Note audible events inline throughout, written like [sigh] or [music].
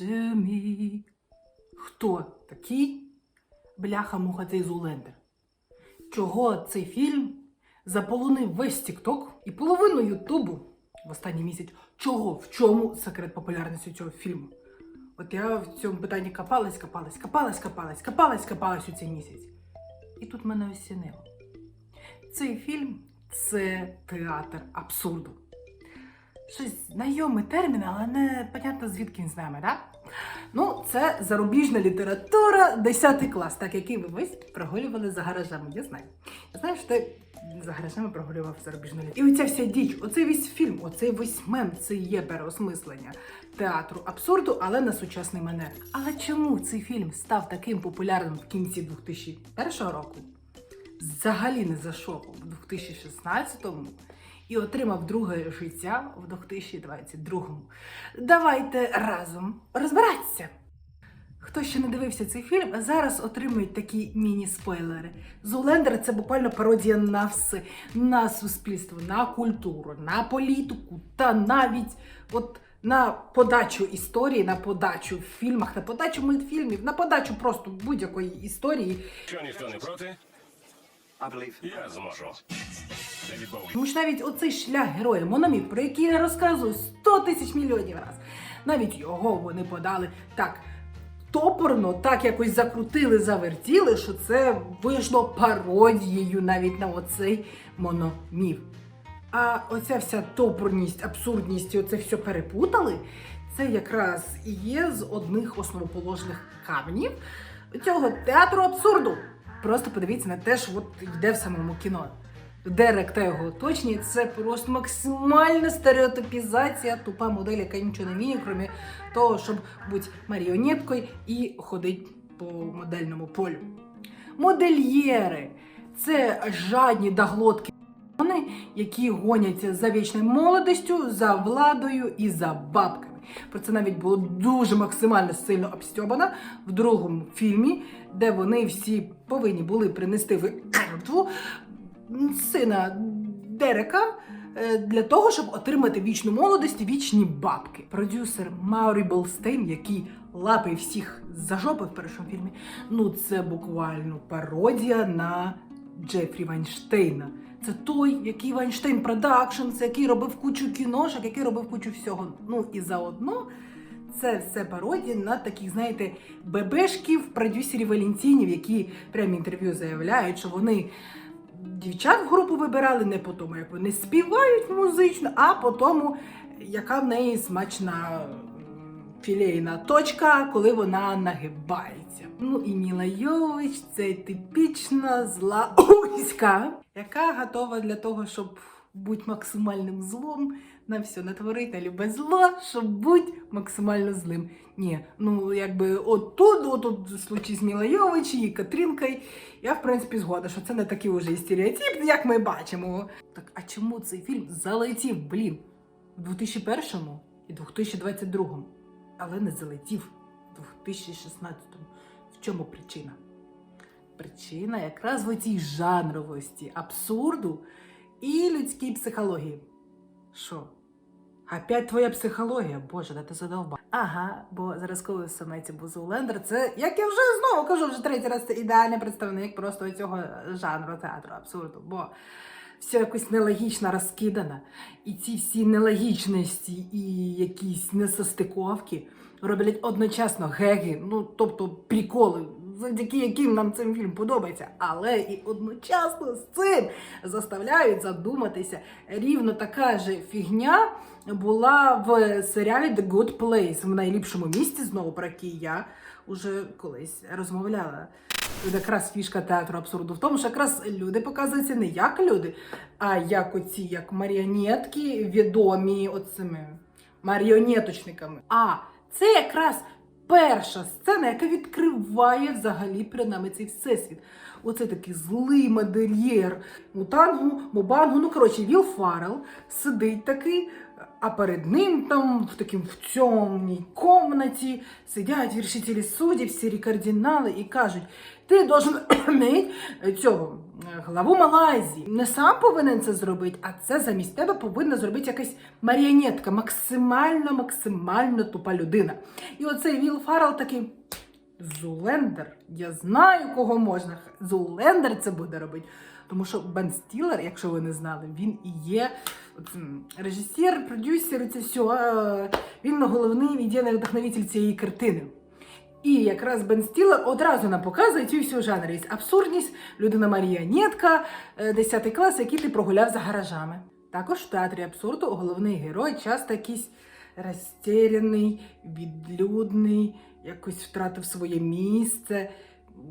me. Хто такий бляха-муха цей Зулендер? Чого цей фільм заполонив весь Тікток і половину Ютубу в останній місяць? Чого? В чому секрет популярності цього фільму? От я в цьому питанні копалась, копалась, копалась, копалась, копалась, копалась у цей місяць. І тут мене осінило. Цей фільм це театр абсурду. Щось знайомий термін, але не понятно, звідки він з нами, так? Ну, це зарубіжна література, 10 клас, так який ви весь прогулювали за гаражами. Я знаю. Я знаю, що ти за гаражами прогулював зарубіжну літературу. І оця вся діч, оцей весь фільм, оцей весь мем, це є переосмислення театру абсурду, але на сучасний манер. Але чому цей фільм став таким популярним в кінці 2001 року? Взагалі не зайшов у 2016-му і отримав друге життя в 2022-му. Давайте разом розбиратися. Хто ще не дивився цей фільм, зараз отримують такі міні-спойлери. Зулендер це буквально пародія на все, на суспільство, на культуру, на політику та навіть от на подачу історії, на подачу в фільмах, на подачу мультфільмів, на подачу просто будь-якої історії. Що ніхто не проти, я зможу. Тому що навіть оцей шлях героя Мономіт, про який я розказую 100 тисяч мільйонів раз, навіть його вони подали так топорно, так якось закрутили, завертіли, що це вийшло пародією навіть на оцей мономіф. А оця вся топорність, абсурдність оце все перепутали, це якраз і є з одних основоположних каменів цього театру абсурду. Просто подивіться на те, що от йде в самому кіно. Дерек та його оточення це просто максимальна стереотипізація, тупа модель, яка нічого не вміє, крім того, щоб бути маріонеткою і ходити по модельному полю. Модельєри це жадні доглотки, які гоняться за вічною молодістю, за владою і за бабками. Про це навіть було дуже максимально сильно обстьобано в другому фільмі, де вони всі повинні були принести в жертву сина Дерека е, для того, щоб отримати вічну молодість і вічні бабки. Продюсер Маурі Болстейн, який лапає всіх за жопи в першому фільмі, ну це буквально пародія на Джефрі Вайнштейна. Це той, який Вайнштейн Продакшнс, який робив кучу кіношок, який робив кучу всього. Ну і заодно це все пародія на таких, знаєте, бебешків, продюсерів Валентінів, які прямо інтерв'ю заявляють, що вони дівчат в групу вибирали не по тому, як вони співають музично, а по тому, яка в неї смачна філейна точка, коли вона нагибається. Ну і Міла Йович це типічна зла [clears throat] уська, яка готова для того, щоб бути максимальним злом, на все натворити любе зло, щоб бути максимально злим. Ні, ну якби отут, отут в случаї з Міла Йович і Катрінкою, я в принципі згода, що це не такий уже стереотип, як ми бачимо. Так а чому цей фільм залетів, блін, в 2001 і 2022, але не залетів в 2016? В чому причина? Причина якраз в цій жанровості, абсурду і людській психології. Що? Опять твоя психологія? Боже, да ти задовба. Ага, бо зразковий самеці Бузулендер це, як я вже знову кажу, вже третій раз це ідеальний представник просто цього жанру театру абсурду. Бо все якось нелогічно розкидано. І ці всі нелогічності і якісь несостиковки роблять одночасно геги, ну тобто приколи, завдяки яким нам цей фільм подобається, але і одночасно з цим заставляють задуматися. Рівно така же фігня була в серіалі The Good Place в найліпшому місці, знову про який я уже колись розмовляла. Якраз фішка театру абсурду в тому, що якраз люди показуються не як люди, а як оці як маріонетки, відомі оцими маріонеточниками. А це якраз перша сцена, яка відкриває взагалі нами цей всесвіт. Оце такий злий модельєр мутангу, мубангу. Ну, коротше, Віл Фаррелл сидить такий, а перед ним там в таким в темній комнаті сидять віршителі суддів, всі кардинали і кажуть, ти должен [coughs] цього главу Малайзії. Не сам повинен це зробити, а це замість тебе повинна зробити якась маріонетка, максимально, максимально тупа людина. І оцей Віл Фаррелл такий. Зулендер, я знаю, кого можна. Зулендер це буде робити. Тому що Бен Стілер, якщо ви не знали, він і є режисер, продюсер, це все. Він головний ідейний вдохновитель цієї картини. І якраз Бен Стілер одразу нам показує цю всю жанрість. Абсурдність, людина маріонетка, 10 клас, який ти прогуляв за гаражами. Також в театрі абсурду головний герой часто якийсь розтеряний, відлюдний, якось втратив своє місце.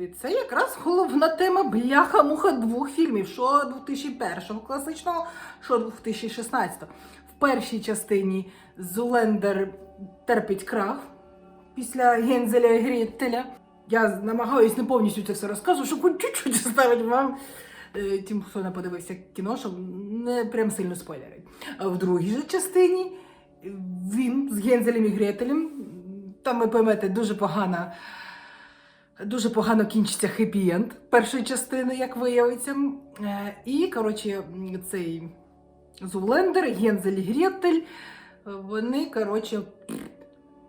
І це якраз головна тема бляха-муха двох фільмів: що 2001 класичного, що 2016. В першій частині Зулендер терпить крах після Гензеля і Греттеля. Я намагаюсь не повністю це все розказувати, щоб хоч чуть-чуть ставити вам. е, Тим, хто не подивився кіно, щоб не прям сильно спойлерить. А в другій же частині він з Гензелем і Гретелем, там ви поймете, дуже погана, дуже погано кінчиться хеппі-енд першої частини, як виявиться. Е, І, коротше, цей Зулендер, Гензель і Гретель, вони, коротше,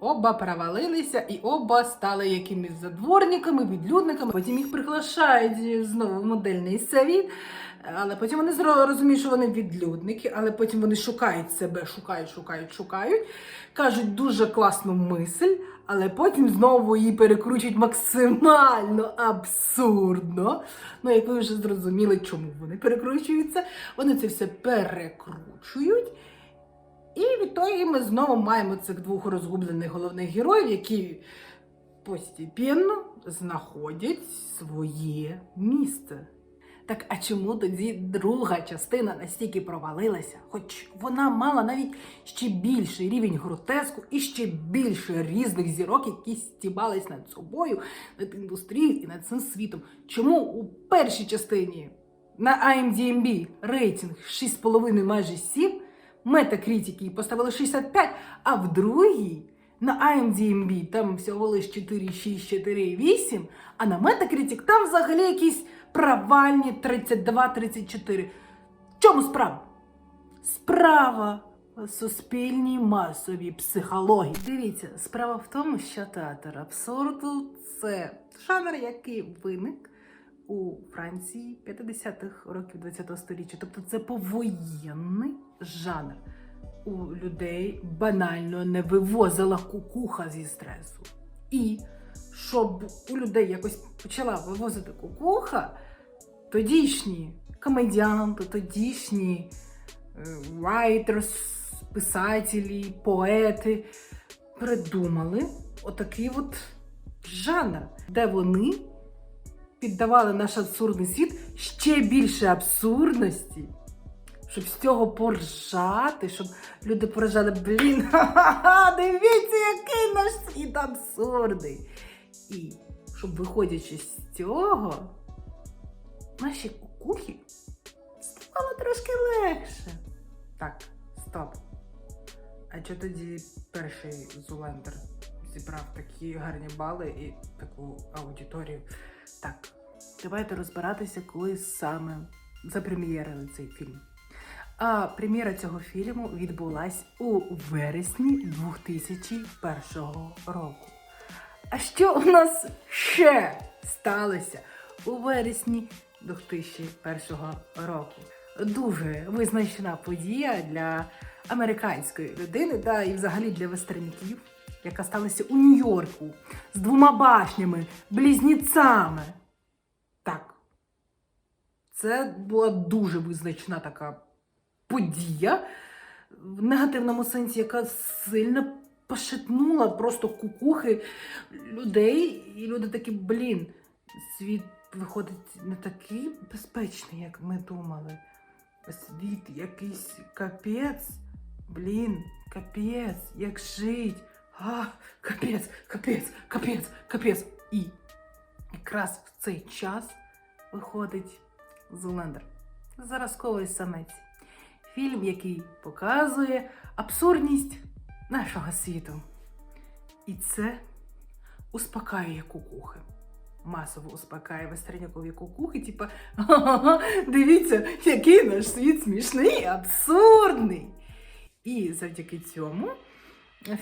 Оба провалилися і оба стали якимись задворниками, відлюдниками. Потім їх приглашають знову в модельний світ. Але потім вони розуміють, що вони відлюдники, але потім вони шукають себе, шукають, шукають, шукають, кажуть дуже класну мисль, але потім знову її перекручують максимально абсурдно. Ну, як ви вже зрозуміли, чому вони перекручуються, вони це все перекручують. І відтоді ми знову маємо цих двох розгублених головних героїв, які постепенно знаходять своє місце. Так а чому тоді друга частина настільки провалилася? Хоч вона мала навіть ще більший рівень гротеску і ще більше різних зірок, які стібались над собою, над індустрією і над цим світом. Чому у першій частині на IMDb рейтинг 6,5 майже 7, Метакритики поставили 65, а в другій на IMDb там всього лиш 4,6, 4,8, а на Metacritic там взагалі якісь провальні 32-34. В чому справа? Справа в суспільній масовій психології. Дивіться, справа в тому, що театр абсурду це жанр, який виник у Франції 50-х років 20-го століття. Тобто це повоєнний жанр. У людей банально не вивозила кукуха зі стресу. І щоб у людей якось почала вивозити кукуха, тодішні комедіанти, тодішні writers, писателі, поети придумали отакий от жанр, де вони піддавали наш абсурдний світ ще більше абсурдності, щоб з цього поржати, щоб люди поржали, блін, [laughs] ха-ха-ха, дивіться, який наш світ абсурдний. І щоб виходячи з цього, наші кукухи стало трошки легше. Так, стоп. А чого тоді перший Зулендер зібрав такі гарні бали і таку аудиторію? Так, давайте розбиратися, коли саме запрем'єрили цей фільм. А прем'єра цього фільму відбулась у вересні 2001 року. А що у нас ще сталося у вересні 2001 року? Дуже визначна подія для американської людини, та і взагалі для вестерніків, яка сталася у Нью-Йорку з двома башнями, близнецями. Це була дуже визначна така подія в негативному сенсі, яка сильно пошатнула просто кукухи людей, і люди такі, блін, світ виходить не такий безпечний, як ми думали. Світ якийсь капець. Блін, капець, як жить. А, капець, капець, капець, капець. І якраз в цей час виходить Зулендер. Заразковий самець. Фільм, який показує абсурдність нашого світу. І це успокаює кукухи. масово успокаює стернякові кукухи, типа «Ха-ха-ха, дивіться, який наш світ смішний, абсурдний. І завдяки цьому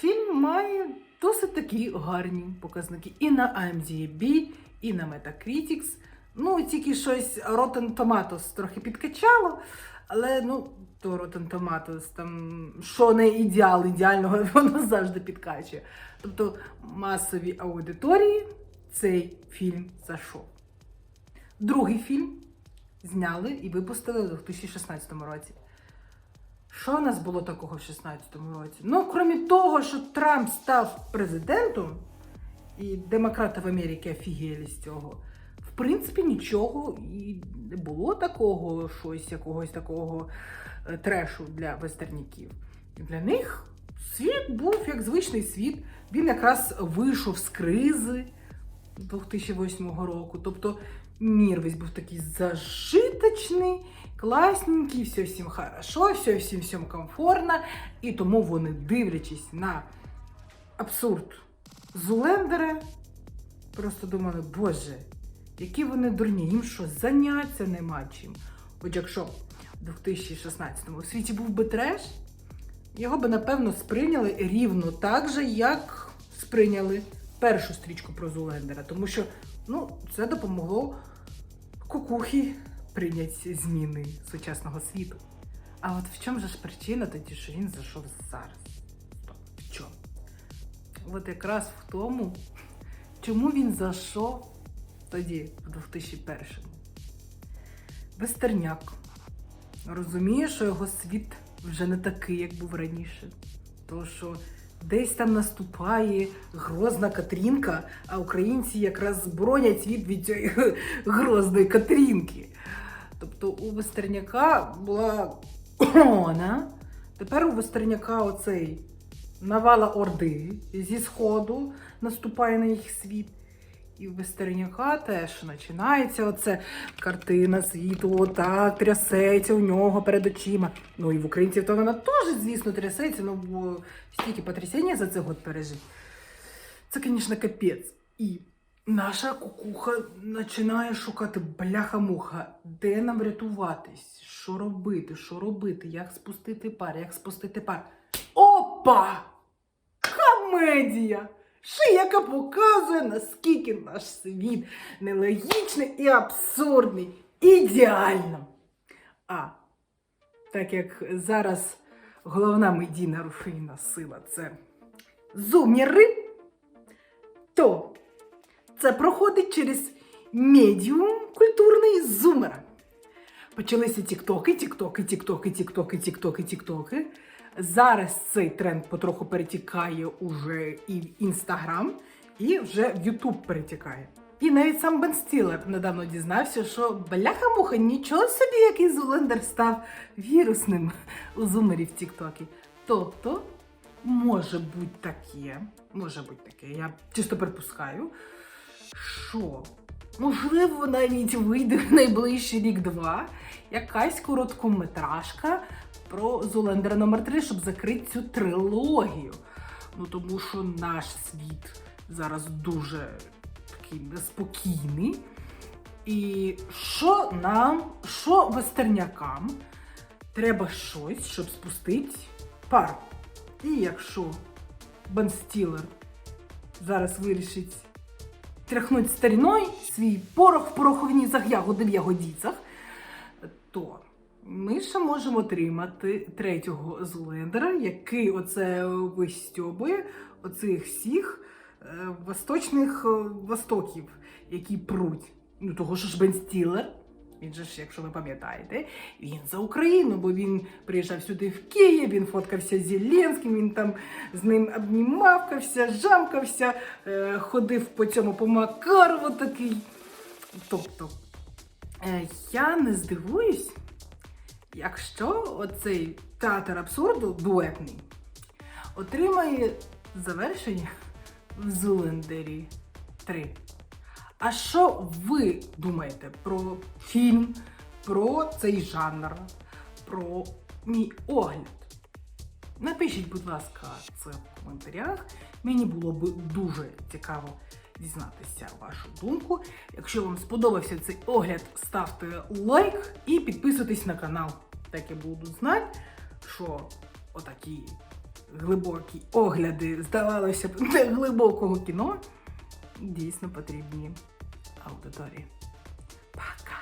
фільм має досить такі гарні показники і на IMDb, і на Metacritics. Ну, тільки щось Rotten Tomatoes трохи підкачало, але ну, то Rotten Tomatoes, там, що не ідеал ідеального, [laughs] воно завжди підкачує. Тобто масовій аудиторії цей фільм зайшов. Другий фільм зняли і випустили у 2016 році. Що у нас було такого в 2016 році? Ну, крім того, що Трамп став президентом, і демократи в Америці офігели з цього. Принципі, нічого і не було такого, щось якогось такого е, трешу для вестерніків. Для них світ був як звичний світ. Він якраз вийшов з кризи 2008 року. Тобто мір весь був такий зажиточний, класненький, все всім хорошо, все всім всім комфортно. І тому вони, дивлячись на абсурд Зулендера, просто думали, боже, які вони дурні, їм що, заняття нема чим. От якщо в 2016-му у світі був би треш, його би, напевно, сприйняли рівно так же, як сприйняли першу стрічку про Зулендера. Тому що ну, це допомогло кукухі прийняти зміни сучасного світу. А от в чому ж причина тоді, що він зайшов зараз? В чому? От якраз в тому, чому він зайшов тоді, в 2001-му. Вестерняк розуміє, що його світ вже не такий, як був раніше. То що десь там наступає грозна Катрінка, а українці якраз бронять світ від цієї [laughs] грозної Катрінки. Тобто у Вестерняка була [clears throat] корона, тепер у Вестерняка оцей навала Орди зі сходу наступає на їх світ. І в Вестерняка теж починається оце картина світу, отак трясеться у нього перед очима. Ну і в українців то вона теж, звісно, трясеться, ну бо стільки потрясіння за цей год пережить. Це, звісно, капець. І наша кукуха починає шукати бляха-муха, де нам рятуватись, що робити, що робити, як спустити пар, як спустити пар. Опа! Комедія! Ще яка показує, наскільки наш світ нелогічний і абсурдний. Ідеально. А так як зараз головна медійна рушійна сила це зуміри, то це проходить через медіум культурний зумера. Почалися тіктоки, тіктоки, тіктоки, тіктоки, тіктоки, тіктоки. Зараз цей тренд потроху перетікає уже і в Інстаграм, і вже в Ютуб перетікає. І навіть сам Бен Стілер недавно дізнався, що бляха-муха, нічого собі, який Зулендер став вірусним у зумерів Тіктокі. Тобто, може бути таке, може бути таке, я чисто припускаю, що можливо навіть вийде в найближчий рік-два якась короткометражка про Зулендера номер 3 щоб закрити цю трилогію. Ну тому що наш світ зараз дуже такий неспокійний. І що нам, що вестернякам, треба щось, щоб спустити пар. І якщо Бен Стілер зараз вирішить тряхнути старіною свій порох в пороховні загягоди в ягодіцях, то ми ще можемо отримати третього злендера, який оце вистьобує оцих всіх е, восточних е, востоків, які пруть. Ну, того ж Бен Стілер, він же ж, якщо ви пам'ятаєте, він за Україну, бо він приїжджав сюди в Київ, він фоткався з Зеленським, він там з ним обнімавкався, жамкався, е, ходив по цьому по Макарову такий. Тобто, е, я не здивуюсь, якщо оцей театр абсурду дуетний отримає завершення в Зулендері 3. А що ви думаєте про фільм, про цей жанр, про мій огляд? Напишіть, будь ласка, це в коментарях. Мені було б дуже цікаво дізнатися вашу думку. Якщо вам сподобався цей огляд, ставте лайк і підписуйтесь на канал. Так я буду знати, що отакі глибокі огляди, здавалося б, [laughs] глибокого кіно дійсно потрібні аудиторії. Пока!